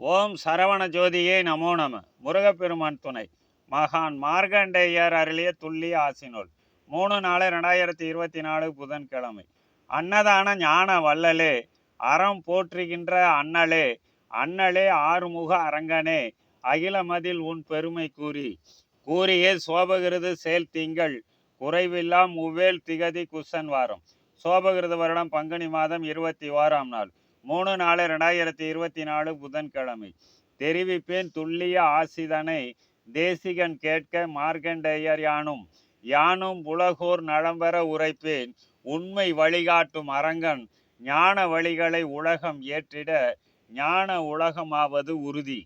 ஓம் சரவண ஜோதியே நமோ நம. முருகப்பெருமான் துணை. மகான் மார்கண்டேயர் அருளிய துல்லிய ஆசினோல். மூணு நாலு ரெண்டாயிரத்தி இருபத்தி நாலு புதன்கிழமை. அன்னதான ஞான வள்ளலே. அறம் போற்றுகின்ற அண்ணலே அண்ணலே ஆறுமுக அரங்கனே. அகிலமதில் உன் பெருமை கூறி. கூறியே சோபகிருது செயல் திங்கள். குறைவில்லாம் முவ்வேல் திகதி குசன் வாரம். சோபகிருத வருடம் பங்குனி மாதம் இருபத்தி ஓராம் நாள். மூணு நாலு ரெண்டாயிரத்தி இருபத்தி நாலு புதன்கிழமை. தெரிவிப்பேன் துல்லிய ஆசிதனை தேசிகன் கேட்க மார்க்கண்டேயர் யானும். யானும் உலகோர் நலம்பெற உரைப்பேன். உண்மை வழிகாட்டும் அரங்கன். ஞான வழிகளை உலகம் ஏற்றிட ஞான உலகமாவது உறுதி.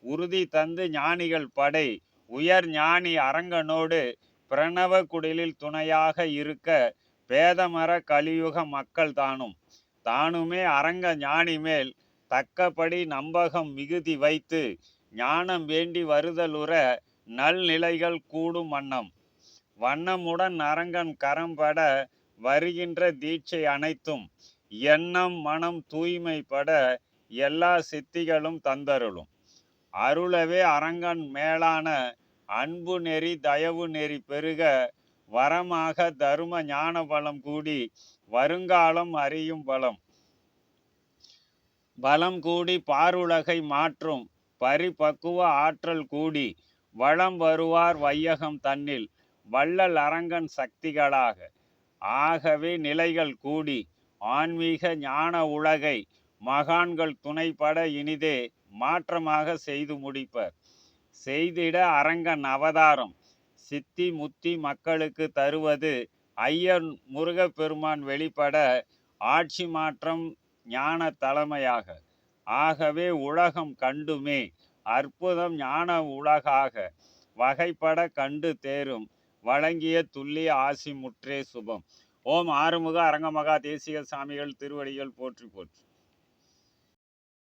உறுதி தந்து ஞானிகள் படை. உயர் ஞானி அரங்கனோடு பிரணவ குடிலில் துணையாக இருக்க பேதமர கலியுக மக்கள் தானும். தானுமே அரங்க ஞானி மேல் தக்கபடி நம்பகம் மிகுதி வைத்து ஞானம் வேண்டி வருதலுற நல்நிலைகள் கூடும் வண்ணம். வண்ணமுடன் அரங்கன் கரம்பட வருகின்ற தீட்சை அனைத்தும் எண்ணம் மனம் தூய்மைப்பட எல்லா சித்திகளும் தந்தருளும். அருளவே அரங்கன் மேலான அன்பு நெறி தயவு நெறி பெருக வரமாக தரும ஞான பலம் கூடி வருங்காலம் அறியும் பலம். பலம் கூடி பாருலகை மாற்றும் பரிபக்குவ ஆற்றல் கூடி வளம் வருவார் வையகம் தன்னில் வள்ளல் அரங்கன் சக்திகளாக. ஆகவே நிலைகள் கூடி ஆன்மீக ஞான உலகை மகான்கள் துணைப்பட இனிதே மாற்றமாக செய்து முடிப்பர். செய்திட அரங்கன் அவதாரம். சித்தி முத்தி மக்களுக்கு தருவது ஐயன் முருகப்பெருமான் வெளிப்பட ஆட்சி மாற்றம் ஞான தலைமையாக. ஆகவே உலகம் கண்டுமே அற்புதம் ஞான உலகாக. வகைப்பட கண்டு தேரும் வழங்கிய துல்லிய ஆசி முற்றே சுபம். ஓம் ஆறுமுக அரங்கமகா தேசிக சாமிகள் திருவடிகள் போற்றி போற்றி.